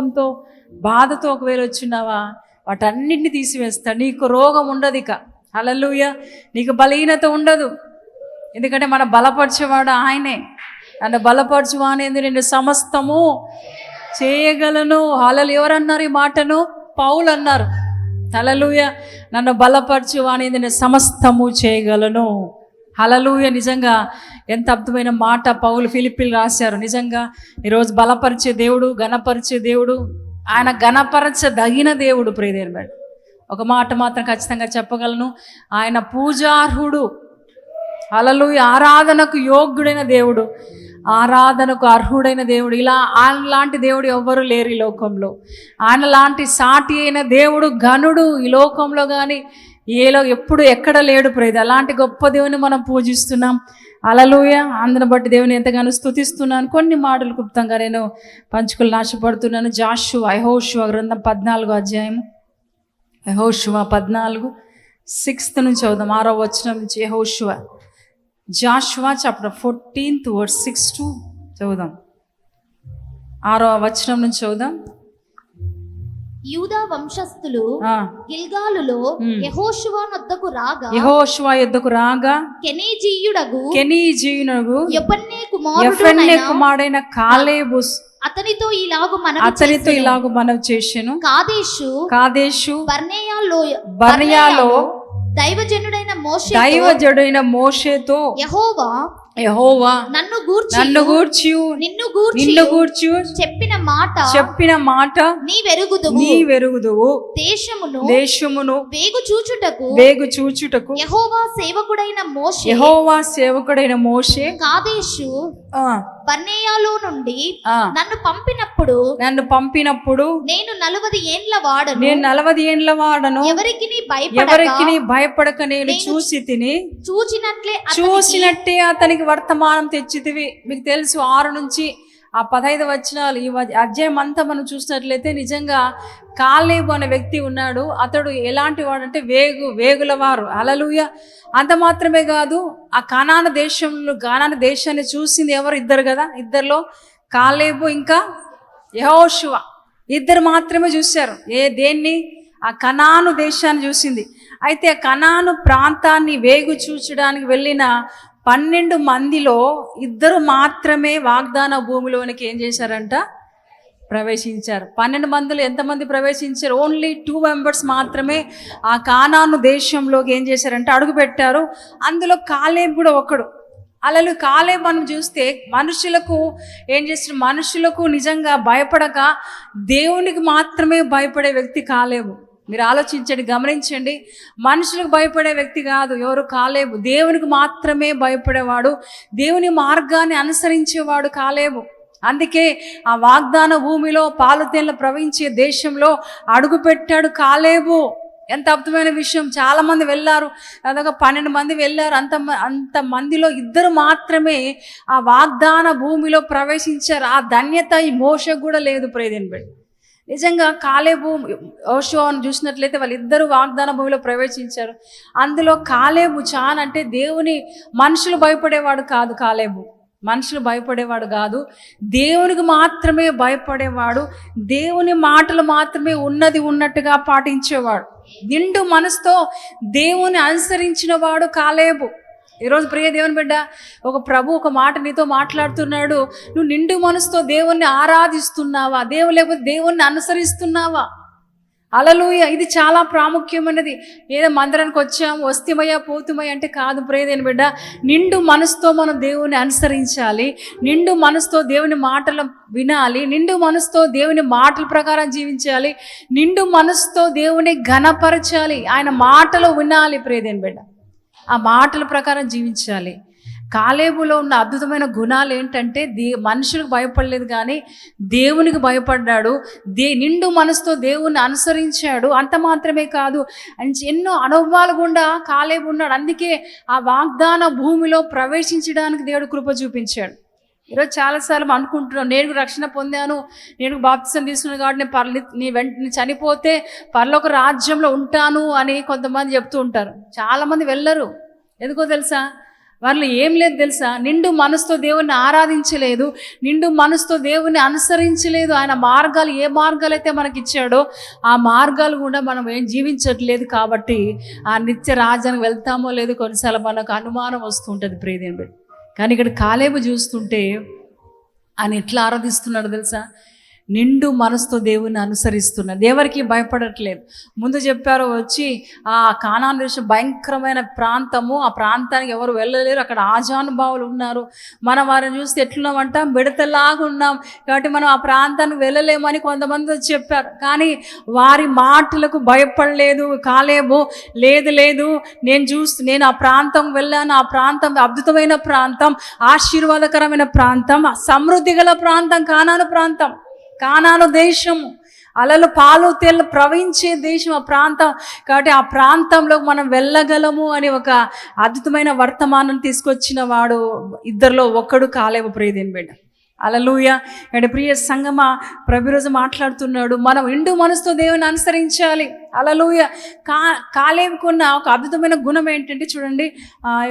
దుఃఖంతో బాధతో ఒకవేళ వచ్చినావా వాటన్నిటిని తీసివేస్తా. నీకు రోగం ఉండదు ఇక. అలలుయ నీకు బలహీనత ఉండదు. ఎందుకంటే మన బలపరిచేవాడు ఆయనే. నన్ను బలపరచువానేది నేను సమస్తము చేయగలను. అలలు ఎవరన్నారు ఈ మాటను? పౌలు అన్నారు. తలలుయ నన్ను బలపరచువానేది నేను సమస్తము చేయగలను. హలలుయ నిజంగా ఎంత అద్భుతమైన మాట పౌలు ఫిలిపిల్ రాశారు. నిజంగా ఈరోజు బలపరిచే దేవుడు గణపరిచే దేవుడు ఆయన గణపరచదగిన దేవుడు ప్రియదేవుడు ఒక మాట మాత్రం ఖచ్చితంగా చెప్పగలను. ఆయన పూజార్హుడు అలలు ఆరాధనకు యోగ్యుడైన దేవుడు ఆరాధనకు అర్హుడైన దేవుడు. ఇలా ఆయన లాంటి దేవుడు ఎవ్వరు లేరు ఈ లోకంలో. ఆయన లాంటి సాటి అయిన దేవుడు ఘనుడు ఈ లోకంలో కానీ ఏలో ఎప్పుడు ఎక్కడ లేడు ప్రేద అలాంటి గొప్ప దేవుని మనం పూజిస్తున్నాం. అలలుయ. అందును బట్టి దేవుని ఎంతగానో స్థుతిస్తున్నాను కొన్ని మాటలు క్లుప్తంగా నేను పంచుకులు నాశపడుతున్నాను. జాషు ఐహోషు గ్రంథం పద్నాలుగు అధ్యాయం. యహోషువ పద్నాలుగు సిక్స్త్ నుంచి చదువుదాం. ఆరో వచనం నుంచి యహోషువ. Joshua chapter fourteenth word six to చదువుదాం. ఆరో వచనం నుంచి చదువుదాం. యూదా వంశస్థులు గిల్గాలులో యెహోషువ నొద్దకు రాగా యెహోషువ యుద్ధకు రాగా కెనీజీయుడగు కెనీజీనుగు ఎపన్నే ఎఫ్రెన్నే కుమారుడు కుమారుడైన కాలేబు అతనితో ఇలాగు మనవి అతనితో ఇలాగ మనవి చేసెను. కాదేశు కాదేశు బర్నేయాలో బర్నియాలో దైవజనుడైన మోషే దైవజుడైన మోషేతో యెహోవా యెహోవా నన్ను గూర్చి నన్ను గూర్చి నిన్ను గూర్చి నిన్ను గూర్చి చెప్పిన మాట చెప్పిన మాట నీ వెరుగుదువు. నీ వెరుగుదువు. దేశమును దేశమును వేగు చూచుటకు వేగు చూచుటకు యెహోవా సేవకుడైన మోషే యెహోవా సేవకుడైన మోషే కాదేశు ఆ, బర్నేయాలో నుండి నన్ను పంపినప్పుడు నన్ను పంపినప్పుడు నేను నలవది ఏండ్ల వాడను. నేను నలభై ఏండ్ల వాడను. ఎవరికి ఎవరికి భయపడక నేను చూసి తిని చూచినట్లే అతనికి చూసినట్టే అతనికి వర్తమానం తెచ్చితివి. మీకు తెలుసు ఆరు నుంచి ఆ పదహైదు వచనాలు ఈ అధ్యాయం అంతా మనం చూసినట్లయితే నిజంగా కాలేబు అనే వ్యక్తి ఉన్నాడు. అతడు ఎలాంటి వాడంటే వేగు వేగుల వారు. అలలుయ అంత మాత్రమే కాదు ఆ కనాన దేశంలో గానాన దేశాన్ని చూసింది ఎవరు? ఇద్దరు కదా? ఇద్దరిలో కాలేబు ఇంకా యహోషువ. ఇద్దరు మాత్రమే చూశారు. ఏ దేన్ని? ఆ కనాను దేశాన్ని చూసింది. అయితే ఆ కనాను ప్రాంతాన్ని వేగు చూచడానికి వెళ్ళిన పన్నెండు మందిలో ఇద్దరు మాత్రమే వాగ్దాన భూమిలోనికి ఏం చేశారంట? ప్రవేశించారు. పన్నెండు మందిలో ఎంతమంది ప్రవేశించారు? ఓన్లీ టూ మెంబర్స్ మాత్రమే ఆ కానాను దేశంలోకి ఏం చేశారంటే? అడుగుపెట్టారు అందులో కాలేబ్ కూడా ఒకడు. అలలు కాలే మనం చూస్తే మనుషులకు ఏం చేసిన మనుషులకు నిజంగా భయపడక దేవునికి మాత్రమే భయపడే వ్యక్తి కాలేవు మీరు ఆలోచించండి గమనించండి. మనుషులకు భయపడే వ్యక్తి కాదు ఎవరు కాలేబు. దేవునికి మాత్రమే భయపడేవాడు దేవుని మార్గాన్ని అనుసరించేవాడు కాలేబు. అందుకే ఆ వాగ్దాన భూమిలో పాలతేళ్ళ ప్రవహించే దేశంలో అడుగుపెట్టాడు కాలేబు. ఎంత అద్భుతమైన విషయం. చాలా మంది వెళ్ళారు దాదాపు పన్నెండు మంది వెళ్ళారు. అంత అంత మందిలో ఇద్దరు మాత్రమే ఆ వాగ్దాన భూమిలో ప్రవేశించారు. ఆ ధన్యత ఈ మోసకు కూడా లేదు ప్రేదేని బిడ్డ నిజంగా కాలేబు ఓషోను చూసినట్లయితే వాళ్ళిద్దరూ వాగ్దాన భూమిలో ప్రవేశించారు. అందులో కాలేబు చాన్ అంటే దేవుని మనుషులు భయపడేవాడు కాదు కాలేబు. మనుషులు భయపడేవాడు కాదు. దేవునికి మాత్రమే భయపడేవాడు. దేవుని మాటలు మాత్రమే ఉన్నది ఉన్నట్టుగా పాటించేవాడు. నిండు మనసుతో దేవుని అనుసరించిన వాడు కాలేబు. ఈరోజు ప్రియ దేవుని బిడ్డ ఒక ప్రభు ఒక మాట నీతో మాట్లాడుతున్నాడు. నువ్వు నిండు మనసుతో దేవుణ్ణి ఆరాధిస్తున్నావా? దేవుడు లేకపోతే దేవుణ్ణి అనుసరిస్తున్నావా? అలలుయ ఇది చాలా ప్రాముఖ్యమైనది. ఏదో మందిరానికి వచ్చాము వస్తేమయ్యా పోతుమయ్య అంటే కాదు ప్రేదేని బిడ్డ. నిండు మనసుతో మనం దేవుని అనుసరించాలి. నిండు మనసుతో దేవుని మాటలు వినాలి. నిండు మనసుతో దేవుని మాటల ప్రకారం జీవించాలి. నిండు మనసుతో దేవుని ఘనపరచాలి. ఆయన మాటలు వినాలి ప్రేదేని బిడ్డ. ఆ మాటల ప్రకారం జీవించాలి. కాలేబులో ఉన్న అద్భుతమైన గుణాలు ఏంటంటే దే మనుషులకు భయపడలేదు కానీ దేవునికి భయపడ్డాడు. దే నిండు మనసుతో దేవుణ్ణి అనుసరించాడు. అంత మాత్రమే కాదు అంచ- ఎన్నో అనుభవాలు గుండా కాలేబు ఉన్నాడు. అందుకే ఆ వాగ్దాన భూమిలో ప్రవేశించడానికి దేవుడు కృప చూపించాడు. ఈరోజు చాలాసార్లు మనం అనుకుంటున్నాం నేను రక్షణ పొందాను నేను బాప్తిసం తీసుకున్నాను కాబట్టి నేను పర్లి నీ వెంటనే చనిపోతే పర్లోక రాజ్యంలో ఉంటాను అని కొంతమంది చెప్తూ ఉంటారు. చాలామంది వెళ్ళరు. ఎందుకో తెలుసా? వాళ్ళు ఏం లేదు తెలుసా? నిండు మనసుతో దేవుణ్ణి ఆరాధించలేదు నిండు మనసుతో దేవుణ్ణి అనుసరించలేదు. ఆయన మార్గాలు ఏ మార్గాలు అయితే మనకి ఇచ్చాడో ఆ మార్గాలు కూడా మనం ఏం జీవించట్లేదు కాబట్టి ఆ నిత్య రాజ్యానికి వెళ్తామో లేదో కొన్నిసార్లు మనకు అనుమానం వస్తుంటుంది ప్రియదేవుని కానీ ఇక్కడ కాలేబు చూస్తుంటే ఆయన ఎట్లా ఆరాధిస్తున్నాడు తెలుసా? నిండు మనసుతో దేవుని అనుసరిస్తున్న. దేవరికి భయపడట్లేదు. ముందు చెప్పారు వచ్చి ఆ కానాన్ దేశం భయంకరమైన ప్రాంతము. ఆ ప్రాంతానికి ఎవరు వెళ్ళలేరు. అక్కడ ఆజానుభావులు ఉన్నారు. మనం వారిని చూస్తే ఎట్లున్నామంట మిడతలాగా ఉన్నాం. కాబట్టి మనం ఆ ప్రాంతానికి వెళ్ళలేమని కొంతమంది వచ్చి చెప్పారు. కానీ వారి మాటలకు భయపడలేదు. కాలేబు లేదు లేదు. నేను చూస్తూ నేను ఆ ప్రాంతం వెళ్ళాను. ఆ ప్రాంతం అద్భుతమైన ప్రాంతం. ఆశీర్వాదకరమైన ప్రాంతం. సమృద్ధి గల ప్రాంతం. కానాను ప్రాంతం. కానాను దేశము. అలలు పాలు తెల్లు ప్రవహించే దేశం ఆ ప్రాంతం. కాబట్టి ఆ ప్రాంతంలో మనం వెళ్ళగలము అని ఒక అద్భుతమైన వర్తమానం తీసుకొచ్చిన వాడు ఇద్దరిలో ఒక్కడు కాలేవు ప్రియదేని బిడ్డ. అలలుయ అంటే ప్రియ సంగమ ప్రభురోజు మాట్లాడుతున్నాడు. మనం ఇండు మనసుతో దేవుని అనుసరించాలి. అలలుయ కా కాలేవుకున్న ఒక అద్భుతమైన గుణం ఏంటంటే చూడండి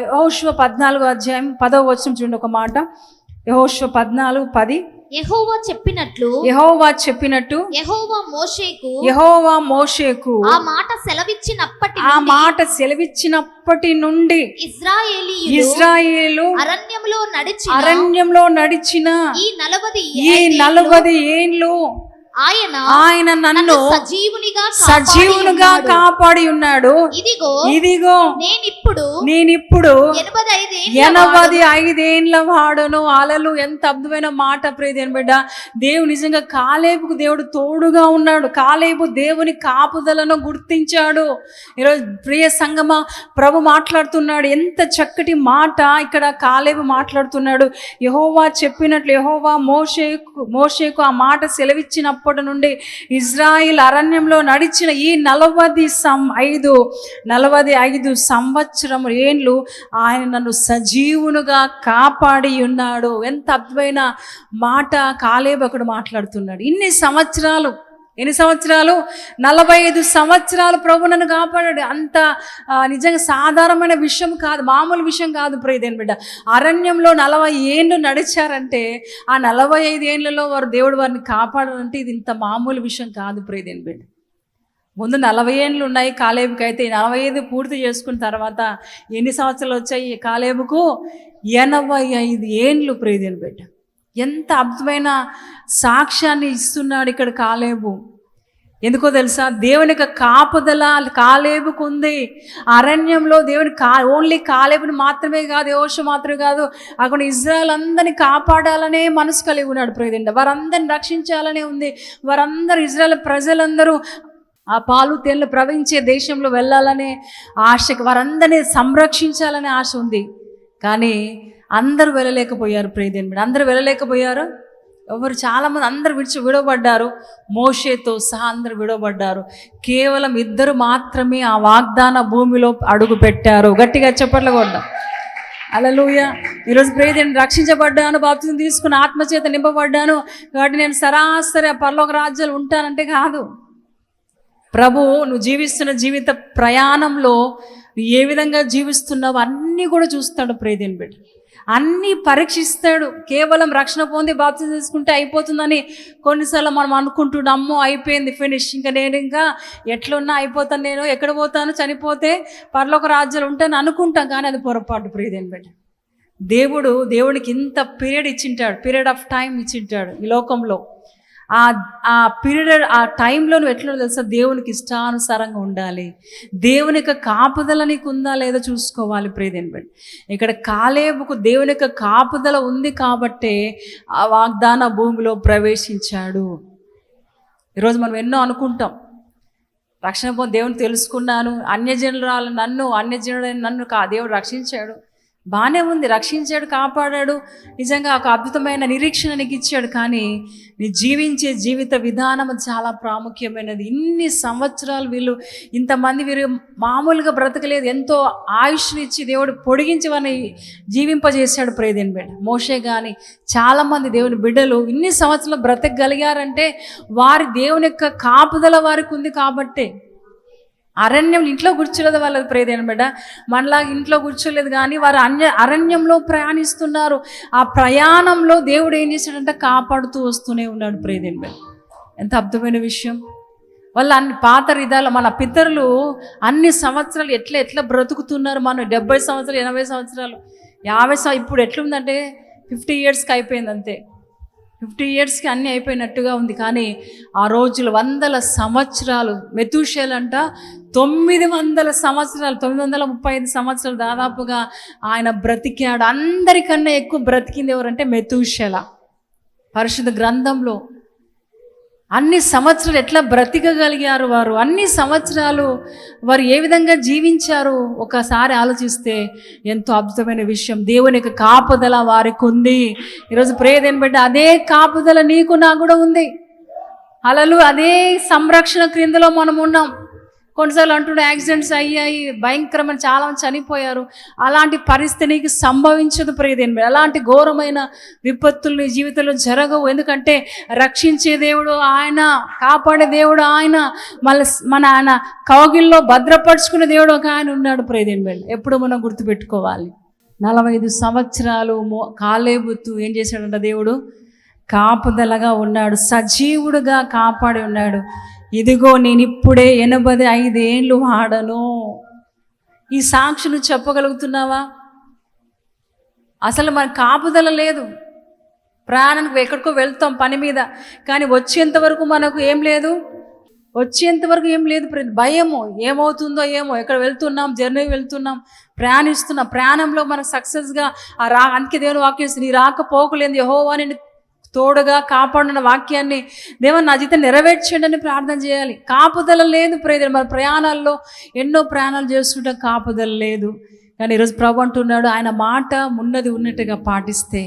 యహోశ్వ పద్నాలుగు అధ్యాయం పదవ వచ్చిన చూడండి ఒక మాట. యహోశ్వ పద్నాలుగు పది. యెహోవా చెప్పినట్లు యహోవా చెప్పినట్టు యెహోవా మోషేకు యహోవా మోషేకు ఆ మాట సెలవిచ్చినప్పటి ఆ మాట సెలవిచ్చినప్పటి నుండి ఇజ్రాయేలీయులు ఇజ్రాయేలు అరణ్యములో నడిచి అరణ్యంలో నడిచిన ఈ నలవది ఈ నలభై ఏండ్లు ఆయన ఆయన నన్ను సజీవునిగా సజీవునుగా కాపాడి ఉన్నాడు. ఇదిగో ఇదిగో నేనిప్పుడు నేనిప్పుడు ఎనభై ఐదు ఎనభై ఐదేండ్ల వాడును. అలలు ఎంత అద్భుతమైన మాట ప్రియదేని బిడ్డ. దేవుడు నిజంగా కాలేబుకు దేవుడు తోడుగా ఉన్నాడు. కాలేబు దేవుని కాపుదలను గుర్తించాడు. ఈరోజు ప్రియ సంగమ ప్రభు మాట్లాడుతున్నాడు. ఎంత చక్కటి మాట ఇక్కడ కాలేబు మాట్లాడుతున్నాడు. యహోవా చెప్పినట్లు యహోవా మోషేకు మోషేకు ఆ మాట సెలవిచ్చినప్పటి నుండి ఇజ్రాయిల్ అరణ్యంలో నడిచిన ఈ నలవది సం ఐదు నలవది ఐదు సంవత్సరం ఏండ్లు ఆయన నన్ను సజీవునుగా కాపాడి ఉన్నాడు. ఎంత అద్భుతమైన మాట కాలేబకుడు మాట్లాడుతున్నాడు. ఇన్ని సంవత్సరాలు ఎన్ని సంవత్సరాలు? నలభై ఐదు సంవత్సరాలు ప్రభు నన్ను కాపాడాడు. అంత నిజంగా సాధారణమైన విషయం కాదు మామూలు విషయం కాదు ప్రియదేని బిడ్డ. అరణ్యంలో నలభై ఏళ్ళు నడిచారంటే ఆ నలభై ఐదు ఏళ్ళలో వారు దేవుడు వారిని కాపాడాలంటే ఇది ఇంత మామూలు విషయం కాదు ప్రియదేని బిడ్డ. ముందు నలభై ఏళ్ళు ఉన్నాయి కాలేబుకి అయితే నలభై ఐదు పూర్తి చేసుకున్న తర్వాత ఎన్ని సంవత్సరాలు వచ్చాయి కాలేబుకు? ఎనభై ఐదు ఏండ్లు ప్రియదేని బిడ్డ. ఎంత అద్భుతమైన సాక్ష్యాన్ని ఇస్తున్నాడు ఇక్కడ కాలేబు? ఎందుకో తెలుసా? దేవుని యొక్క కాపుదల కాలేబుకు ఉంది అరణ్యంలో దేవుని కా ఓన్లీ కాలేబుని మాత్రమే కాదు యోష మాత్రమే కాదు అక్కడ ఇజ్రాయల్ అందరిని కాపాడాలనే మనసు కలిగి ఉన్నాడు ప్రేదండి వారందరిని రక్షించాలనే ఉంది. వారందరూ ఇజ్రాయల్ ప్రజలందరూ ఆ పాలు తేళ్ళు ప్రవహించే దేశంలో వెళ్ళాలనే ఆశకి వారందరినీ సంరక్షించాలనే ఆశ ఉంది. కానీ అందరూ వెళ్ళలేకపోయారు. ప్రియదేని అందరూ వెళ్ళలేకపోయారు. ఎవరు చాలామంది అందరు విడిచి విడవబడ్డారు. మోషేతో సహా అందరు విడవబడ్డారు. కేవలం ఇద్దరు మాత్రమే ఆ వాగ్దాన భూమిలో అడుగు పెట్టారు గట్టిగా చెప్పట్లు కొడ్డా అలలుయ. ఈరోజు ప్రేదేని రక్షించబడ్డాను బాప్తిని తీసుకుని ఆత్మచేత నింపబడ్డాను. కాబట్టి నేను సరాసరి పర్లోక పరలోక రాజ్యాలు ఉంటానంటే కాదు. ప్రభు నువ్వు జీవిస్తున్న జీవిత ప్రయాణంలో నువ్వు ఏ విధంగా జీవిస్తున్నావు అన్నీ కూడా చూస్తాడు ప్రేదేని బిడ్డ. అన్నీ పరీక్షిస్తాడు. కేవలం రక్షణ పొంది బాప్తి తీసుకుంటే అయిపోతుందని కొన్నిసార్లు మనం అనుకుంటున్నాం అమ్మో అయిపోయింది ఫినిష్. ఇంకా నేను ఇంకా ఎట్లున్నా అయిపోతాను నేను ఎక్కడ పోతాను చనిపోతే పరలోక రాజ్యాలు ఉంటాను అనుకుంటాం కానీ అది పొరపాటు ప్రియదేని బిడ్డ. దేవుడు దేవుడికి ఇంత పీరియడ్ ఇచ్చింటాడు పీరియడ్ ఆఫ్ టైం ఇచ్చింటాడు ఈ లోకంలో. ఆ ఆ పీరియడ్ ఆ టైంలో నువ్వు ఎట్లా తెలుసా? దేవునికి ఇష్టానుసారంగా ఉండాలి. దేవుని యొక్క కాపుదల నీకు ఉందా లేదా చూసుకోవాలి ప్రియదేని బట్టి ఇక్కడ కాలేబుకు దేవుని యొక్క కాపుదల ఉంది కాబట్టే ఆ వాగ్దాన భూమిలో ప్రవేశించాడు. ఈరోజు మనం ఎన్నో అనుకుంటాం. రక్షణ పొంది దేవుని తెలుసుకున్నాను. అన్యజనురాలు నన్ను అన్యజనుడైన నన్ను కా దేవుడు రక్షించాడు. బాగానే ఉంది రక్షించాడు కాపాడాడు. నిజంగా ఒక అద్భుతమైన నిరీక్షణ నీకు ఇచ్చాడు. కానీ నీ జీవించే జీవిత విధానం చాలా ప్రాముఖ్యమైనది. ఇన్ని సంవత్సరాలు వీళ్ళు ఇంతమంది వీరు మామూలుగా బ్రతకలేదు. ఎంతో ఆయుష్నిచ్చి దేవుడు పొడిగించి వారిని జీవింపజేశాడు ప్రేదేని బిడ్డ. మోషే కానీ చాలామంది దేవుని బిడ్డలు ఇన్ని సంవత్సరాలు బ్రతకగలిగారంటే వారి దేవుని యొక్క కాపుదల వారికి ఉంది కాబట్టే అరణ్యం ఇంట్లో కూర్చోలేదు వాళ్ళది ప్రేదేన బిడ్డ. మనలా ఇంట్లో కూర్చోలేదు కానీ వారు అన్య అరణ్యంలో ప్రయాణిస్తున్నారు. ఆ ప్రయాణంలో దేవుడు ఏం చేశాడంటే కాపాడుతూ వస్తూనే ఉన్నాడు ప్రేదేన బిడ్డ. ఎంత అద్భుతమైన విషయం. వాళ్ళ అన్ని పాత విధాలు మన పితరులు అన్ని సంవత్సరాలు ఎట్లా ఎట్లా బ్రతుకుతున్నారు మనం డెబ్బై సంవత్సరాలు ఎనభై సంవత్సరాలు. యాభై సంవత్సరాలు ఇప్పుడు ఎట్లుందంటే ఫిఫ్టీ ఇయర్స్కి అయిపోయింది అంతే. ఫిఫ్టీ ఇయర్స్కి అన్నీ అయిపోయినట్టుగా ఉంది. కానీ ఆ రోజులు వందల సంవత్సరాలు. మెతుషేలంట తొమ్మిది వందల సంవత్సరాలు తొమ్మిది వందల ముప్పై ఐదు సంవత్సరాలు దాదాపుగా ఆయన బ్రతికాడు. అందరికన్నా ఎక్కువ బ్రతికింది ఎవరంటే మెతుషెల. పరిశుద్ధ గ్రంథంలో అన్ని సంవత్సరాలు ఎట్లా బ్రతికగలిగారు వారు? అన్ని సంవత్సరాలు వారు ఏ విధంగా జీవించారు? ఒకసారి ఆలోచిస్తే ఎంతో అద్భుతమైన విషయం. దేవుని యొక్క కాపుదల వారికి ఉంది. ఈరోజు ప్రేదేని బట్టి అదే కాపుదల నీకు నాకు కూడా ఉంది. అలలు అదే సంరక్షణ క్రిందలో మనం ఉన్నాం. కొన్నిసార్లు అంటుండే యాక్సిడెంట్స్ అయ్యాయి భయంకరమైన చాలా మంది చనిపోయారు. అలాంటి పరిస్థితికి సంభవించదు ప్రియదేని అలాంటి ఘోరమైన విపత్తులు నీ జీవితంలో జరగవు. ఎందుకంటే రక్షించే దేవుడు ఆయన కాపాడే దేవుడు ఆయన మన మన ఆయన కౌగిల్లో భద్రపరుచుకునే దేవుడు ఒక ఆయన ఉన్నాడు ప్రియదేని వెళ్ళి ఎప్పుడు మనం గుర్తుపెట్టుకోవాలి. నలభై ఐదు సంవత్సరాలు మో కాలేబుత్తు ఏం చేశాడంట దేవుడు? కాపుదలగా ఉన్నాడు సజీవుడుగా కాపాడి ఉన్నాడు. ఇదిగో నేను ఇప్పుడే ఎనభై ఐదేళ్ళు వాడను. ఈ సాక్షులు చెప్పగలుగుతున్నావా? అసలు మన కాపుదల లేదు. ప్రయాణానికి ఎక్కడికో వెళ్తాం పని మీద కానీ వచ్చేంత వరకు మనకు ఏం లేదు? వచ్చేంత వరకు ఏం లేదు భయము. ఏమవుతుందో ఏమో ఎక్కడ వెళ్తున్నాం జర్నీ వెళ్తున్నాం ప్రయాణిస్తున్నాం. ప్రయాణంలో మనకు సక్సెస్గా ఆ రా అందుకే దేవుని వాక్యం నీ రాకపోకలేదు యహోవా నేను తోడుగా కాపాడిన వాక్యాన్ని దేవ నా జీతం నెరవేర్చండి అని ప్రార్థన చేయాలి. కాపుదల లేదు ప్రేదలు. మన ప్రయాణాల్లో ఎన్నో ప్రయాణాలు చేస్తుంటాం కాపుదల లేదు. కానీ ఈరోజు ప్రభు అంటున్నాడు ఆయన మాట ఉన్నది ఉన్నట్టుగా పాటిస్తే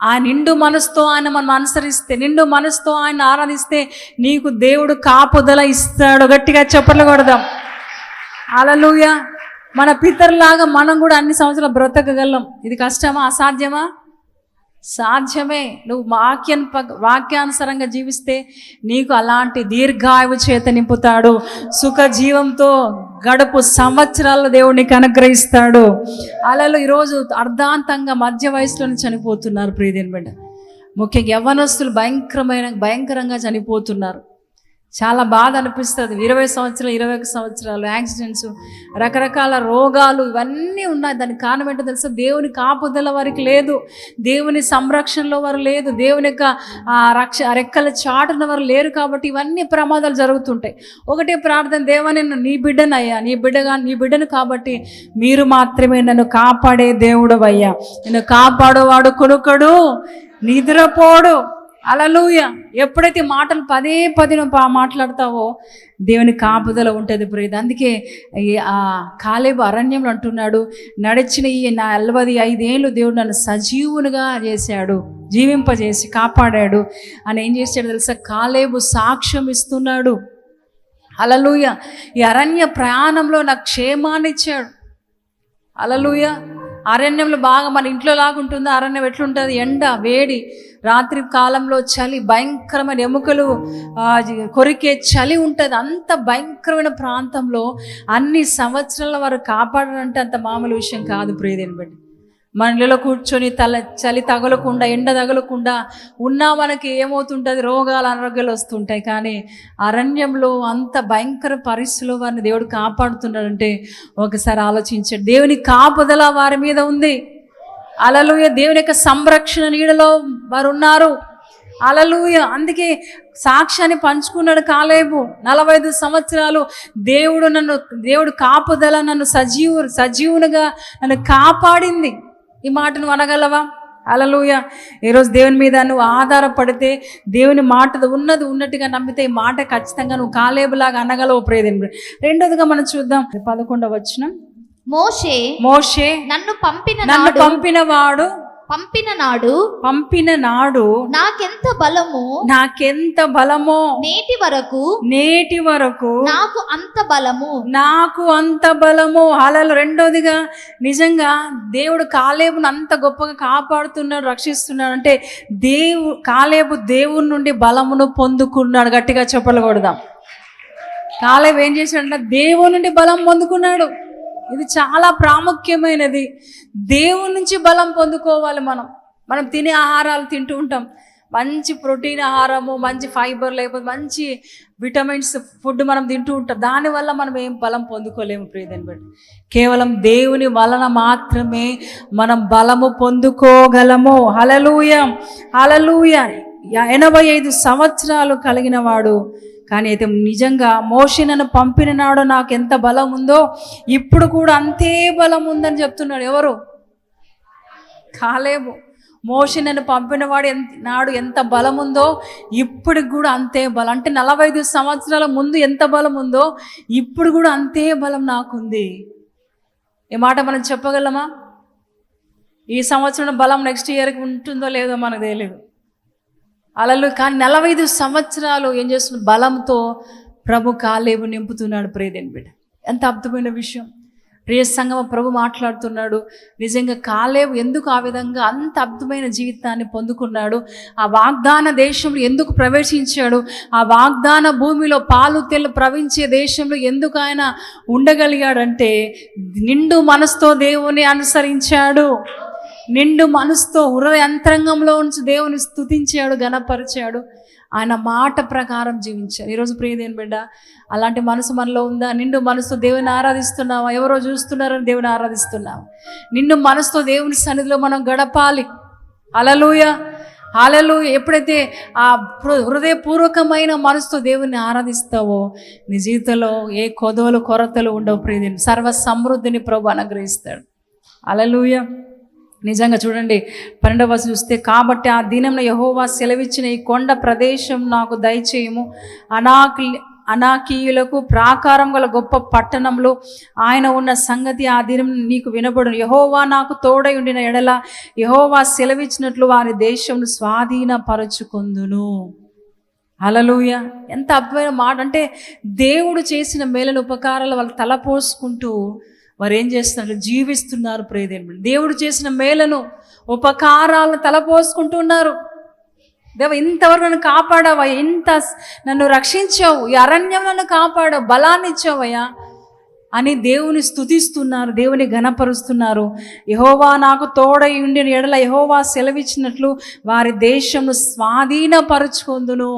ఆ నిండు మనసుతో ఆయన మనం అనుసరిస్తే నిండు మనసుతో ఆయన ఆరాధిస్తే నీకు దేవుడు కాపుదల ఇస్తాడు. గట్టిగా చెప్పలు కొడదాం. అలలుయ మన పితరులాగా మనం కూడా అన్ని సంవత్సరాలు బ్రతకగలం. ఇది కష్టమా? అసాధ్యమా? సాధ్యమే. నువ్వు వాక్యం ప- వాక్యానుసారంగా జీవిస్తే నీకు అలాంటి దీర్ఘాయువు చేత నింపుతాడు. సుఖ జీవంతో గడుపు సంవత్సరాలు దేవుడికి అనుగ్రహిస్తాడు. అలలో ఈరోజు అర్ధాంతంగా మధ్య వయసులోనే చనిపోతున్నారు ప్రియదేని బిడ్డ. ముఖ్యంగా యవ్వనస్తులు భయంకరమైన భయంకరంగా చనిపోతున్నారు. చాలా బాధ అనిపిస్తుంది. ఇరవై సంవత్సరాలు ఇరవై ఒక సంవత్సరాలు యాక్సిడెంట్స్ రకరకాల రోగాలు ఇవన్నీ ఉన్నాయి. దానికి కారణం ఏంటో తెలుసా? దేవుని కాపుదల వారికి లేదు. దేవుని సంరక్షణలో వారు లేదు. దేవుని యొక్క రక్ష రెక్కల చాటున వారు లేరు కాబట్టి ఇవన్నీ ప్రమాదాలు జరుగుతుంటాయి. ఒకటే ప్రార్థన దేవ నేను నీ బిడ్డనయ్యా. నీ బిడ్డగా నీ బిడ్డను కాబట్టి మీరు మాత్రమే నన్ను కాపాడే దేవుడు అయ్యా నిన్ను కాపాడువాడు కొనుకడు నిద్రపోడు. అలలుయ ఎప్పుడైతే మాటలు పదే పదే పా- మాట్లాడతావో దేవుని కాపుదల ఉంటుంది ప్రియత అందుకే ఆ కాలేబు అరణ్యంలో అంటున్నాడు నడిచిన ఈ నా నలభై ఐదేళ్ళు దేవుడు నన్ను సజీవునిగా చేశాడు జీవింపజేసి కాపాడాడు. అని ఏం చేశాడు తెలుసా? కాలేబు సాక్ష్యం ఇస్తున్నాడు. అలలుయ ఈ అరణ్య ప్రయాణంలో నాకు క్షేమాన్ని ఇచ్చాడు అలలుయ అరణ్యంలో బాగా మన ఇంట్లో లాగా ఉంటుందా అరణ్యం ఎట్లుంటుంది? ఎండ వేడి రాత్రి కాలంలో చలి భయంకరమైన ఎముకలు కొరికే చలి ఉంటుంది. అంత భయంకరమైన ప్రాంతంలో అన్ని సంవత్సరాల వారు కాపాడాలంటే అంత మామూలు విషయం కాదు ప్రియదేని బట్టి మన కూర్చొని తల చలి తగలకుండా ఎండ తగలకుండా ఉన్నా మనకి ఏమవుతుంటుంది? రోగాలు అనారోగ్యాలు వస్తుంటాయి. కానీ అరణ్యంలో అంత భయంకర పరిస్థితిలో వారిని దేవుడు కాపాడుతున్నాడంటే ఒకసారి ఆలోచించండి. దేవుని కాపుదల వారి మీద ఉంది. అలలుయ. దేవుని యొక్క సంరక్షణ నీడలో వారు ఉన్నారు అలలుయ. అందుకే సాక్ష్యాన్ని పంచుకున్నాడు కాలేబు. నలభై ఐదు సంవత్సరాలు దేవుడు నన్ను దేవుడు కాపుదల నన్ను సజీవు సజీవునిగా నన్ను కాపాడింది. ఈ మాట నువ్వు అనగలవా? అలలుయ ఈరోజు దేవుని మీద నువ్వు ఆధారపడితే దేవుని మాట ఉన్నది ఉన్నట్టుగా నమ్మితే ఈ మాట ఖచ్చితంగా నువ్వు కాలేబులాగా అనగలవు ప్రేదేని రెండోదిగా మనం చూద్దాం. పదకొండవ వచ్చిన మోషే మోషే నన్ను పంపిన నన్ను నాడు పంపిన నాడు పంపిన నాడు నాకెంత బలము నాకెంత బలమో నేటి వరకు నేటి వరకు నాకు అంత బలము. నాకు అంత బలము. అలలు రెండోదిగా నిజంగా దేవుడు కాలేబును అంత గొప్పగా కాపాడుతున్నాడు రక్షిస్తున్నాడు. అంటే దేవు కాలేబు దేవుని నుండి బలమును పొందుకున్నాడు. గట్టిగా చెప్పలు కొడదాం కాలేబ్ ఏం చేశాడంటే దేవుని నుండి బలం పొందుకున్నాడు. ఇది చాలా ప్రాముఖ్యమైనది. దేవుని నుంచి బలం పొందుకోవాలి మనం. మనం తినే ఆహారాలు తింటూ ఉంటాం. మంచి ప్రోటీన్ ఆహారము మంచి ఫైబర్ లేకపోతే మంచి విటమిన్స్ ఫుడ్ మనం తింటూ ఉంటాం. దానివల్ల మనం ఏం బలం పొందుకోలేము ప్రియదని బట్టి కేవలం దేవుని వలన మాత్రమే మనం బలము పొందుకోగలము. హలలుయ హలలుయ ఎనభై ఐదు సంవత్సరాలు కలిగిన వాడు కానీ అయితే నిజంగా మోషి పంపిన నాడు నాకు ఎంత బలం ఉందో ఇప్పుడు కూడా అంతే బలం ఉందని చెప్తున్నాడు. ఎవరు? కాలేబు. మోషి పంపినవాడు ఎంత నాడు ఎంత బలం ఉందో ఇప్పటికి కూడా అంతే బలం. అంటే నలభై ఐదు సంవత్సరాల ముందు ఎంత బలం ఉందో ఇప్పుడు కూడా అంతే బలం నాకుంది. ఈ మాట మనం చెప్పగలమా? ఈ సంవత్సరం బలం నెక్స్ట్ ఇయర్కి ఉంటుందో లేదో మనకు తెలియదు అలలు కానీ నలభై ఐదు సంవత్సరాలు ఏం చేస్తున్న బలంతో ప్రభు కాలేవు నింపుతున్నాడు ప్రేదేని బిడ్డ. ఎంత అద్భుతమైన విషయం. ప్రియ సంగమ ప్రభు మాట్లాడుతున్నాడు. నిజంగా కాలేవు ఎందుకు ఆ విధంగా అంత అద్భుతమైన జీవితాన్ని పొందుకున్నాడు? ఆ వాగ్దాన దేశంలో ఎందుకు ప్రవేశించాడు? ఆ వాగ్దాన భూమిలో పాలు తెల్లు ప్రవహించే దేశంలో ఎందుకు ఆయన ఉండగలిగాడంటే నిండు మనసుతో దేవుని అనుసరించాడు. నిండు మనసుతో హృదయంతరంగంలో ఉంచి దేవుని స్థుతించాడు గణపరిచాడు ఆయన మాట ప్రకారం జీవించాడు. ఈరోజు ప్రియదేని బిడ్డ అలాంటి మనసు మనలో ఉందా? నిండు మనసుతో దేవుని ఆరాధిస్తున్నావా? ఎవరో చూస్తున్నారని దేవుని ఆరాధిస్తున్నావు? నిండు మనసుతో దేవుని సన్నిధిలో మనం గడపాలి. అలలుయ అలలు ఎప్పుడైతే ఆ హృదయపూర్వకమైన మనసుతో దేవుని ఆరాధిస్తావో నీ జీవితంలో ఏ కొదవలు కొరతలు ఉండవు ప్రియదేని సర్వ సమృద్ధిని ప్రభు అనుగ్రహిస్తాడు. అలలుయ నిజంగా చూడండి పన్నెండవ చూస్తే కాబట్టి ఆ దినంలో యహోవా సెలవిచ్చిన ఈ కొండ ప్రదేశం నాకు దయచేయము. అనాకి అనాకీయులకు ప్రాకారం గల గొప్ప పట్టణంలో ఆయన ఉన్న సంగతి ఆ దినం నీకు వినబడును. యహోవా నాకు తోడై ఉండిన ఎడల యహోవా సెలవిచ్చినట్లు వారి దేశంను స్వాధీనపరచుకుందును. అలలూయ ఎంత అద్భుతమైన మాట. అంటే దేవుడు చేసిన మేలను ఉపకారాలు వాళ్ళు తలపోసుకుంటూ వారు ఏం చేస్తున్నారు? జీవిస్తున్నారు ప్రేదేమి దేవుడు చేసిన మేలను ఉపకారాలను తలపోసుకుంటున్నారు. దేవ ఇంతవరకు నన్ను కాపాడావా? ఇంత నన్ను రక్షించావు? ఈ అరణ్యం నన్ను కాపాడావు? బలాన్ని ఇచ్చావయ్యా అని దేవుని స్థుతిస్తున్నారు దేవుని ఘనపరుస్తున్నారు. యహోవా నాకు తోడై ఉండిన ఎడల యహోవా సెలవిచ్చినట్లు వారి దేశంను స్వాధీనపరుచుకుందును.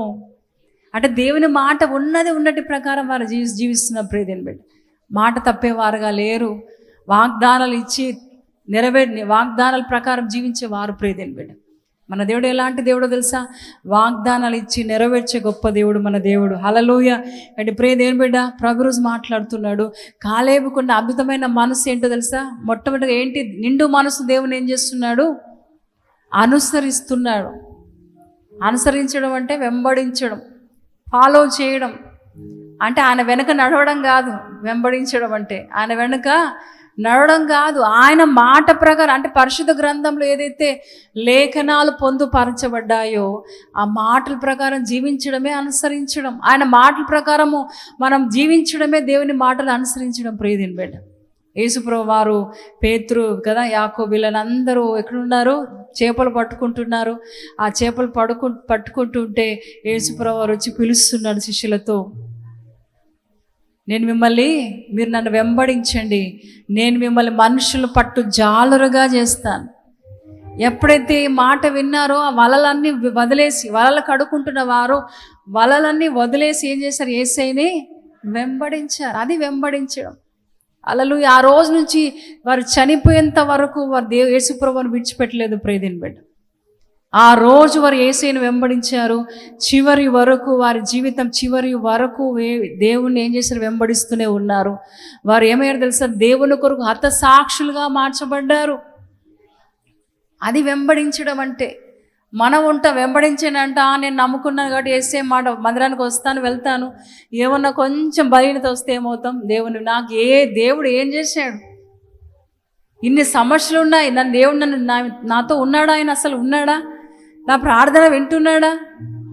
అంటే దేవుని మాట ఉన్నది ఉన్నటి ప్రకారం వారు జీవి జీవిస్తున్న ప్రేదేని బిడ్డ. మాట తప్పేవారుగా లేరు. వాగ్దానాలు ఇచ్చి నెరవే వాగ్దానాల ప్రకారం జీవించే వారు ప్రియదేని బిడ్డ మన దేవుడు ఎలాంటి దేవుడో తెలుసా? వాగ్దానాలు ఇచ్చి నెరవేర్చే గొప్ప దేవుడు మన దేవుడు. హలలోయ అంటే ప్రే దేవుని బిడ్డ ప్రభురోజు మాట్లాడుతున్నాడు కాలేబుకున్న అద్భుతమైన మనసు ఏంటో తెలుసా? మొట్టమొదటిగా ఏంటి? నిండు మనసు దేవుని ఏం చేస్తున్నాడు? అనుసరిస్తున్నాడు. అనుసరించడం అంటే వెంబడించడం. ఫాలో చేయడం. అంటే ఆయన వెనుక నడవడం కాదు వెంబడించడం అంటే. ఆయన వెనుక నడవడం కాదు. ఆయన మాట ప్రకారం అంటే పరిశుద్ధ గ్రంథంలో ఏదైతే లేఖనాలు పొందుపరచబడ్డాయో ఆ మాటల ప్రకారం జీవించడమే అనుసరించడం. ఆయన మాటల ప్రకారము మనం జీవించడమే దేవుని మాటలు అనుసరించడం ప్రియదిని బిడ్డ. యేసుప్రభు వారు పేతురు కదా యాకో వీళ్ళనందరూ ఎక్కడున్నారు? చేపలు పట్టుకుంటున్నారు. ఆ చేపలు పడుకు పట్టుకుంటుంటే యేసుప్రభు వారు వచ్చి పిలుస్తున్నాడు శిష్యులతో. నేను మిమ్మల్ని మీరు నన్ను వెంబడించండి. నేను మిమ్మల్ని మనుషులు పట్టు జాలరుగా చేస్తాను. ఎప్పుడైతే ఈ మాట విన్నారో ఆ వలలన్నీ వదిలేసి వలలు కడుకుంటున్న వారు వలలన్నీ వదిలేసి ఏం చేశారు? ఏసైని వెంబడించారు. అది వెంబడించడం. అలలు ఆ రోజు నుంచి వారు చనిపోయేంత వరకు వారు దేవు యేసుప్రభుని విడిచిపెట్టలేదు ప్రేదిన్ బిడ్డ. ఆ రోజు వారు ఏసైను వెంబడించారు. చివరి వరకు వారి జీవితం చివరి వరకు దేవుణ్ణి ఏం చేశారు? వెంబడిస్తూనే ఉన్నారు. వారు ఏమయ్యారు తెలుసా? దేవుని కొరకు హత సాక్షులుగా మార్చబడ్డారు. అది వెంబడించడం అంటే మనం ఉంటా వెంబడించానంట నేను నమ్ముకున్నాను కాబట్టి వేసే మాట మందిరానికి వస్తాను వెళ్తాను. ఏమన్నా కొంచెం బలీనత వస్తే ఏమవుతాం? దేవుని నాకు ఏ దేవుడు ఏం చేశాడు? ఇన్ని సమస్యలు ఉన్నాయి. నన్ను దేవుడు నన్ను నా- నాతో ఉన్నాడా? ఆయన అసలు ఉన్నాడా? నా ప్రార్థన వింటున్నాడా?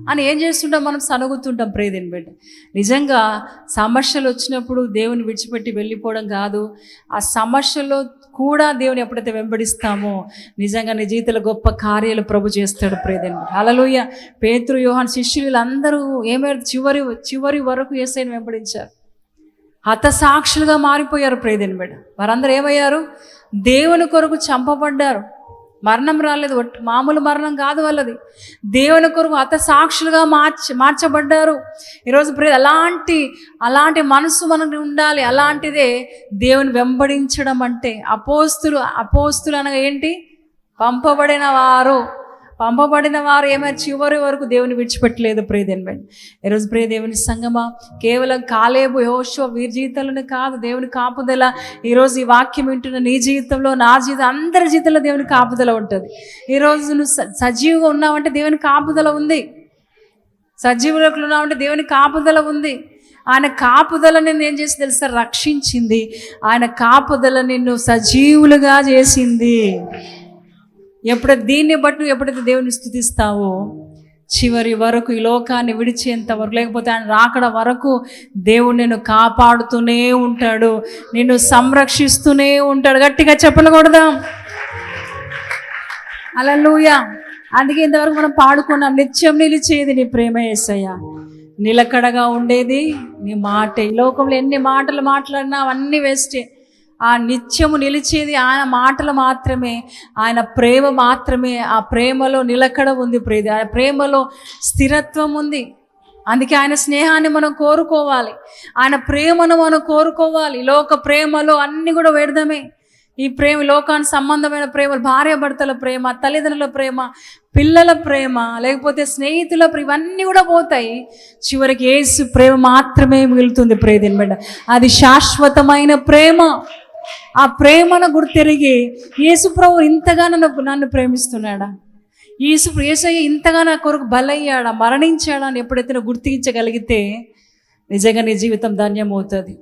అని ఏం చేస్తుంటాం? మనం సనుగుతుంటాం ప్రేదిని బిడ్డ నిజంగా సమస్యలు వచ్చినప్పుడు దేవుని విడిచిపెట్టి వెళ్ళిపోవడం కాదు. ఆ సమస్యలో కూడా దేవుని ఎప్పుడైతే వెంబడిస్తామో నిజంగా నీ జీవితంలో గొప్ప కార్యాలు ప్రభు చేస్తాడు ప్రేదని అలలోయ పేతురు యోహాన్ శిష్యులు వీళ్ళందరూ ఏమైనా చివరి చివరి వరకు ఏసైని వెంబడించారు. హతసాక్షులుగా మారిపోయారు ప్రేదని బిడ్డ వారందరూ ఏమయ్యారు? దేవుని కొరకు చంపబడ్డారు. మరణం రాలేదు. ఒట్టి మామూలు మరణం కాదు వాళ్ళది. దేవుని కొరకు హతసాక్షులుగా మార్చ మార్చబడ్డారు. ఈరోజు ప్రే అలాంటి అలాంటి మనసు మనకు ఉండాలి. అలాంటిదే దేవుని వెంబడించడం అంటే. అపోస్తులు అపోస్తులు అనగా ఏంటి? పంపబడిన వారు. పంపబడిన వారు ఏమైనా చివరి వరకు దేవుని విడిచిపెట్టలేదు ప్రియదేవన్ ఈరోజు ప్రియ దేవుని సంగమా కేవలం కాలేబు యహోషో వీరి జీవితంలోనే కాదు దేవుని కాపుదల. ఈరోజు ఈ వాక్యం వింటున్న నీ జీవితంలో నా జీవితం అందరి జీవితంలో దేవుని కాపుదల ఉంటుంది. ఈరోజు నువ్వు స- సజీవుగా ఉన్నావంటే దేవుని కాపుదల ఉంది. సజీవులకు ఉన్నామంటే దేవుని కాపుదల ఉంది. ఆయన కాపుదల నిన్ను ఏం చేసి తెలుసా? రక్షించింది. ఆయన కాపుదల నిన్ను సజీవులుగా చేసింది. ఎప్పుడైతే దీన్ని బట్టి ఎప్పుడైతే దేవుని స్థుతిస్తావో చివరి వరకు ఈ లోకాన్ని విడిచేంత వరకు లేకపోతే ఆయన రాకడ వరకు దేవుడు నిన్ను కాపాడుతూనే ఉంటాడు నిన్ను సంరక్షిస్తూనే ఉంటాడు. గట్టిగా చెప్పలేకూడదు అలా లూయ అందుకే ఇంతవరకు మనం పాడుకున్నాం నిత్యం నిలిచేది నీ ప్రేమ ఏసయ్య. నిలకడగా ఉండేది నీ మాటే. ఈ లోకంలో ఎన్ని మాటలు మాట్లాడినా అవన్నీ వేస్టే. ఆ నిత్యము నిలిచేది ఆయన మాటలు మాత్రమే ఆయన ప్రేమ మాత్రమే ఆ ప్రేమలో నిలకడ ఉంది ప్రేది ఆయన ప్రేమలో స్థిరత్వం ఉంది. అందుకే ఆయన స్నేహాన్ని మనం కోరుకోవాలి. ఆయన ప్రేమను మనం కోరుకోవాలి. లోక ప్రేమలో అన్నీ కూడా వేడదమే ఈ ప్రేమ లోకానికి సంబంధమైన ప్రేమ భార్యాభర్తల ప్రేమ తల్లిదండ్రుల ప్రేమ పిల్లల ప్రేమ లేకపోతే స్నేహితుల ప్రేమ ఇవన్నీ కూడా పోతాయి. చివరికి ఏసు ప్రేమ మాత్రమే మిగులుతుంది ప్రేదిన బిడ్డ అది శాశ్వతమైన ప్రేమ. ఆ ప్రేమను గుర్తెరిగి యేసు ప్రభు ఇంతగా నన్ను నన్ను ప్రేమిస్తున్నాడా? యేసు యేసయ్య ఇంతగా నా కొరకు బలయ్యాడా? మరణించాడా అని ఎప్పుడైతే నువ్వు గుర్తించగలిగితే నిజంగా నీ జీవితం ధన్యమవుతుంది.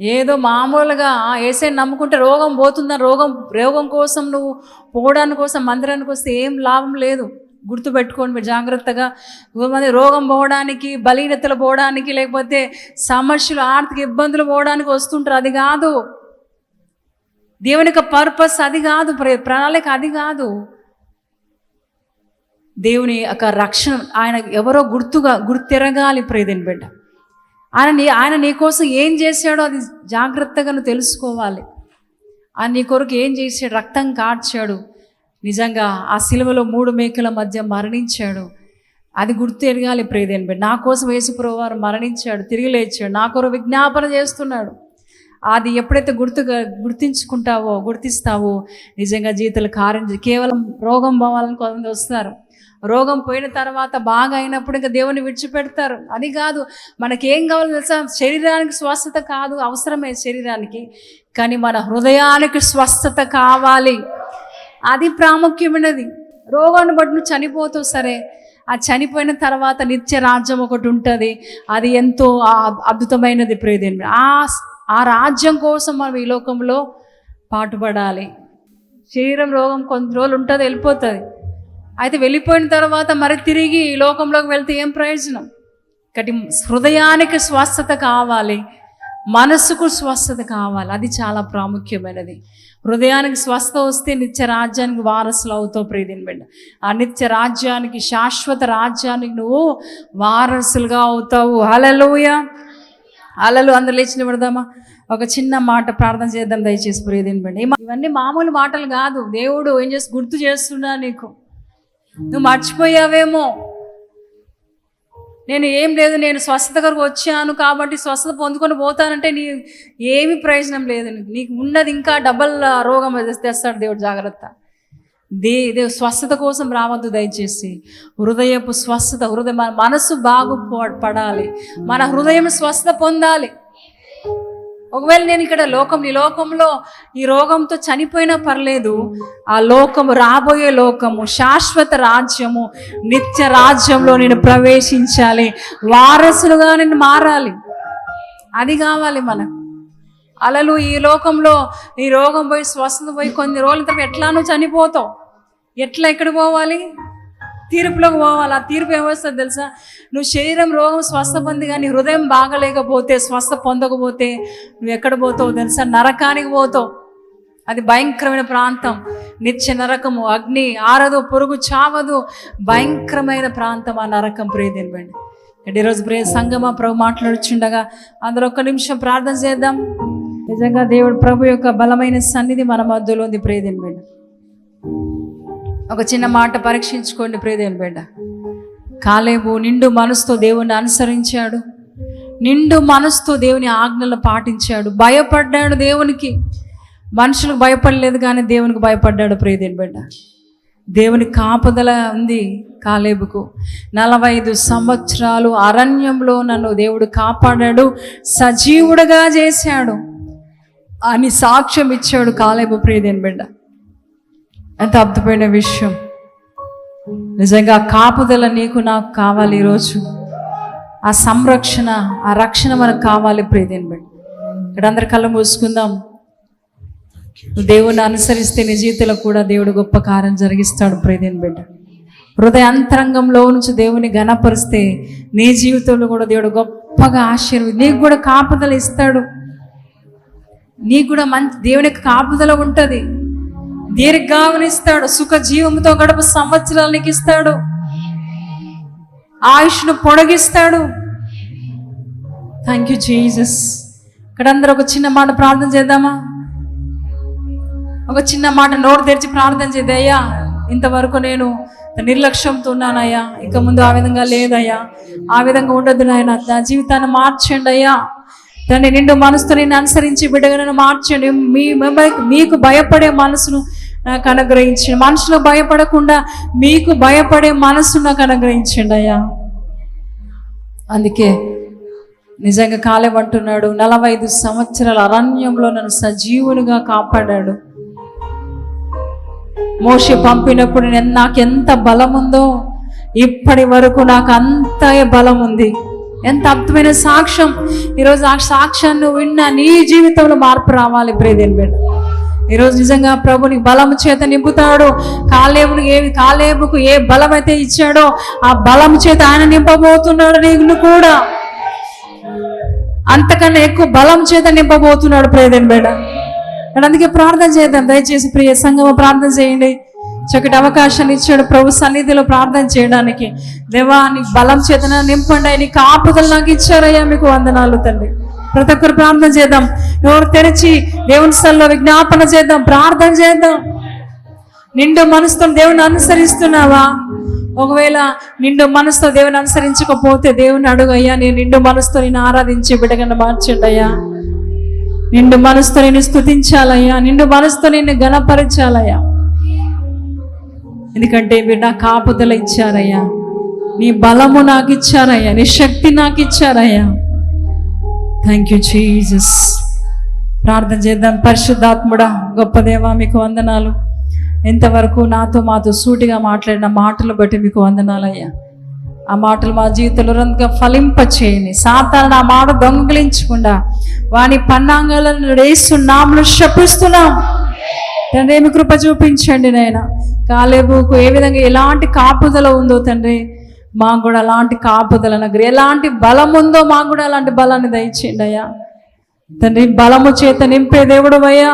ఏదో మామూలుగా ఏసై నమ్ముకుంటే రోగం పోతుందా రోగం రోగం కోసం నువ్వు పోవడానికి కోసం మందిరానికి వస్తే ఏం లాభం లేదు. గుర్తుపెట్టుకోండి మీరు జాగ్రత్తగా. కొంతమంది రోగం పోవడానికి బలీనతలు పోవడానికి లేకపోతే సమస్యలు ఆర్థిక ఇబ్బందులు పోవడానికి వస్తుంటారు. అది కాదు. దేవుని యొక్క పర్పస్ అది కాదు ప్రణాళిక అది కాదు. దేవుని యొక్క రక్షణ ఆయన ఎవరో గుర్తుగా గుర్తెరగాలి ప్రేదని బిడ్డ. ఆయన నీ ఆయన నీ కోసం ఏం చేశాడో అది జాగ్రత్తగా నువ్వు తెలుసుకోవాలి. ఆయన నీ కొరకు ఏం చేశాడు? రక్తం కార్చాడు. నిజంగా ఆ సిలువలో మూడు మేకల మధ్య మరణించాడు. అది గుర్తు ఎరగాలి ప్రేదేని బిడ్డ. నా కోసం వేసుప్రభు వారు మరణించాడు తిరిగి లేచాడు. నా కొరకు విజ్ఞాపన చేస్తున్నాడు. అది ఎప్పుడైతే గుర్తుగా గుర్తించుకుంటావో గుర్తిస్తావో నిజంగా జీవితాలు కారణం కేవలం రోగం భావాలను కొంతమంది వస్తారు రోగం పోయిన తర్వాత బాగా అయినప్పుడు ఇంకా దేవుని విడిచిపెడతారు. అది కాదు మనకేం కావాలో తెలుసా? శరీరానికి స్వస్థత కాదు అవసరమే శరీరానికి. కానీ మన హృదయానికి స్వస్థత కావాలి. అది ప్రాముఖ్యమైనది. రోగాన్ని బట్టి నువ్వు చనిపోతావు సరే. ఆ చనిపోయిన తర్వాత నిత్య రాజ్యం ఒకటి ఉంటుంది. అది ఎంతో అద్భుతమైనది ప్రేదేమి ఆ ఆ రాజ్యం కోసం మనం ఈ లోకంలో పాటుపడాలి. శరీరం రోగం కొంత రోజులు ఉంటుంది వెళ్ళిపోతుంది. అయితే వెళ్ళిపోయిన తర్వాత మరి తిరిగి ఈ లోకంలోకి వెళ్తే ఏం ప్రయోజనం? కటి హృదయానికి స్వస్థత కావాలి మనసుకు స్వస్థత కావాలి. అది చాలా ప్రాముఖ్యమైనది. హృదయానికి స్వస్థ వస్తే నిత్య రాజ్యానికి వారసులు అవుతావు ప్రీతిని బిడ్డ. ఆ నిత్య రాజ్యానికి శాశ్వత రాజ్యానికి నువ్వు వారసులుగా అవుతావు. హలలోయ అలలు అందరు లేచి పెడదామా ఒక చిన్న మాట ప్రార్థన చేద్దాం దయచేసి ప్రియదిని ఇవన్నీ మామూలు మాటలు కాదు. దేవుడు ఏం చేసి గుర్తు చేస్తున్నా నీకు. నువ్వు మర్చిపోయావేమో. నేను ఏం లేదు నేను స్వస్థత కొరకు వచ్చాను కాబట్టి స్వస్థత పొందుకొని పోతానంటే నీ ఏమి ప్రయోజనం లేదు. నీకు నీకు ఉన్నది ఇంకా డబల్ రోగం తెస్తాడు దేవుడు జాగ్రత్త. దే దే స్వస్థత కోసం రావద్దు దయచేసి. హృదయపు స్వస్థత హృదయం మనసు బాగు పడాలి మన హృదయం స్వస్థత పొందాలి. ఒకవేళ నేను ఇక్కడ లోకం ఈ లోకంలో ఈ రోగంతో చనిపోయినా పర్లేదు. ఆ లోకము రాబోయే లోకము శాశ్వత రాజ్యము నిత్య రాజ్యంలో నేను ప్రవేశించాలి. వారసులుగా నేను మారాలి. అది కావాలి మనకు. అలలు ఈ లోకంలో ఈ రోగం పోయి స్వస్థత పోయి కొన్ని రోజుల తర్వాత ఎట్లా నువ్వు చనిపోతావు. ఎట్లా ఎక్కడ పోవాలి? తీర్పులోకి పోవాలి. ఆ తీర్పు ఏమొస్తుంది తెలుసా? నువ్వు శరీరం రోగం స్వస్థ పొంది కానీ హృదయం బాగలేకపోతే స్వస్థ పొందకపోతే నువ్వు ఎక్కడ పోతావు తెలుసా? నరకానికి పోతావు. అది భయంకరమైన ప్రాంతం. నిత్య నరకము అగ్ని ఆరదు పొరుగు చావదు. భయంకరమైన ప్రాంతం ఆ నరకం ప్రియదినబండి అంటే ఈరోజు ప్రే సంగమ ప్రభు మాట్లాడుచుండగా అందరూ ఒక్క నిమిషం ప్రార్థన చేద్దాం. నిజంగా దేవుడు ప్రభు యొక్క బలమైన సన్నిధి మన మధ్యలో ఉంది ప్రేదేని బిడ్డ. ఒక చిన్న మాట పరీక్షించుకోండి ప్రేదేని బిడ్డ. కాలేబు నిండు మనసుతో దేవుని అనుసరించాడు. నిండు మనసుతో దేవుని ఆజ్ఞలు పాటించాడు. భయపడ్డాడు దేవునికి. మనుషులకు భయపడలేదు కానీ దేవునికి భయపడ్డాడు ప్రేదేని బిడ్డ. దేవుని కాపుదల ఉంది కాలేబుకు. నలభై ఐదు సంవత్సరాలు అరణ్యంలో నన్ను దేవుడు కాపాడాడు సజీవుడుగా చేశాడు అని సాక్ష్యం ఇచ్చాడు కాలేబు ప్రియదేని బిడ్డ. ఎంత అద్భుతమైన విషయం. నిజంగా కాపుదల నీకు నాకు కావాలి ఈరోజు. ఆ సంరక్షణ ఆ రక్షణ మనకు కావాలి ప్రియదేని బిడ్డ. ఇక్కడ అందరి కళ్ళు మూసుకుందాం. దేవుణ్ణి దేవుని అనుసరిస్తే నీ జీవితంలో కూడా దేవుడు గొప్ప కార్యం జరిగిస్తాడు. ప్రేదేని బిడ్డ హృదయ అంతరంగంలో నుంచి దేవుని ఘనపరిస్తే నీ జీవితంలో కూడా దేవుడు గొప్పగా ఆశీర్వది నీకు కూడా కాపుదల ఇస్తాడు. నీకు కూడా మంచి దేవుని యొక్క కాపుదల ఉంటుంది. దీర్ఘావనిస్తాడు సుఖ జీవంతో గడప సంవత్సరాలు నీకు ఇస్తాడు. ఆయుష్ను పొడిగిస్తాడు. థ్యాంక్ యూ జీజస్ ఇక్కడ అందరూ ఒక చిన్న మాట ప్రార్థన చేద్దామా? ఒక చిన్న మాట నోరు తెరిచి ప్రార్థన చేద్దా అయ్యా ఇంతవరకు నేను నిర్లక్ష్యంతో ఉన్నానయ్యా. ఇక ముందు ఆ విధంగా లేదయ్యా. ఆ విధంగా ఉండదు నాయన. నా జీవితాన్ని మార్చండి అయ్యా. దాన్ని నిండు మనసుతో నేను అనుసరించి బిడ్డగా నన్ను మార్చండి. మీ మీకు భయపడే మనసును నాకు అనుగ్రహించండి. మనుషులకు భయపడకుండా మీకు భయపడే మనసు నాకు అనుగ్రహించండి అయ్యా. అందుకే నిజంగా కాలేమంటున్నాడు నలభై ఐదు సంవత్సరాల అరణ్యంలో నన్ను సజీవునిగా కాపాడాడు. మోషి పంపినప్పుడు నేను నాకు ఎంత బలం ఉందో ఇప్పటి వరకు నాకు అంత బలం ఉంది ఎంత అద్భుతమైన సాక్ష్యం. ఈరోజు ఆ సాక్ష్యాన్ని విన్న నీ జీవితంలో మార్పు రావాలి ప్రేదేని బిడ్డ ఈరోజు నిజంగా ప్రభుని బలము చేత నింపుతాడు. కాలేబుని ఏ కాలేబుకు ఏ బలం అయితే ఇచ్చాడో ఆ బలం చేత ఆయన నింపబోతున్నాడు నీకు కూడా. అంతకన్నా ఎక్కువ బలం చేత నింపబోతున్నాడు ప్రేదేని బిడ్డ అందుకే ప్రార్థన చేద్దాం. దయచేసి ప్రియ సంఘము ప్రార్థన చేయండి. చక్కటి అవకాశాన్ని ఇచ్చాడు ప్రభు సన్నిధిలో ప్రార్థన చేయడానికి. దేవా నీ బలం చేతన నింపండి. నీ కాపుదలు నాకు ఇచ్చారయ్యా మీకు వందనాలు తండ్రి. ప్రతి ఒక్కరు ప్రార్థన చేద్దాం. ఎవరు తెరిచి దేవుని స్థలంలో విజ్ఞాపన చేద్దాం. ప్రార్థన చేద్దాం. నిండు మనసుతో దేవుని అనుసరిస్తున్నావా? ఒకవేళ నిండు మనసుతో దేవుని అనుసరించకపోతే దేవుని అడుగు అయ్యా. నేను నిండు మనసుతో నేను ఆరాధించి బిడ్డగా మార్చండి అయ్యా. నిండు మనసుతో నేను స్థుతించాలయ్యా నిండు మనసుతో నిన్ను గణపరచాలయ్యా. ఎందుకంటే మీరు నా కాపుదల ఇచ్చారయ్యా. నీ బలము నాకు ఇచ్చారయ్యా. నీ శక్తి నాకు ఇచ్చారయ్యా. థ్యాంక్ యూ చీజస్ ప్రార్థన చేద్దాం. పరిశుద్ధాత్ముడా గొప్ప దేవా మీకు వందనాలు. ఎంతవరకు నాతో మాతో సూటిగా మాట్లాడిన మాటలు బట్టి మీకు వందనాలయ్యా. ఆ మాటలు మా జీవితంలో రంగా ఫలింపచేయని సాతాను ఆ మాట దొంగిలించకుండా వాని పన్నాంగాలను వేస్తున్నాములు శపిస్తున్నాం తండ్రి ఏమి కృప చూపించండి నాయన. కాలేబుకు ఏ విధంగా ఎలాంటి కాపుదల ఉందో తండ్రి మాకు కూడా అలాంటి కాపుదల నగరు. ఎలాంటి బలం ఉందో మాకు కూడా అలాంటి బలాన్ని దయచేయండి అయ్యా. తండ్రి బలము చేత నింపే దేవుడు అయ్యా.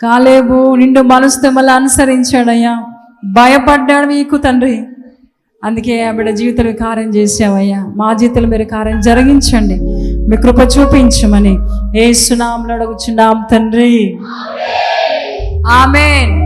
కాలేబు నిండు మనసుతో మళ్ళీ అనుసరించాడయ్యా భయపడ్డాడు మీకు తండ్రి. అందుకే ఆ బిడ్డ జీవితంలో కార్యం చేసావయ్యా మా జీవితంలో మీరు కార్యం జరిగించండి. మీ కృప చూపించమని ఏ సునాములు అడుగుచున్నాం తండ్రి. ఆమెన్.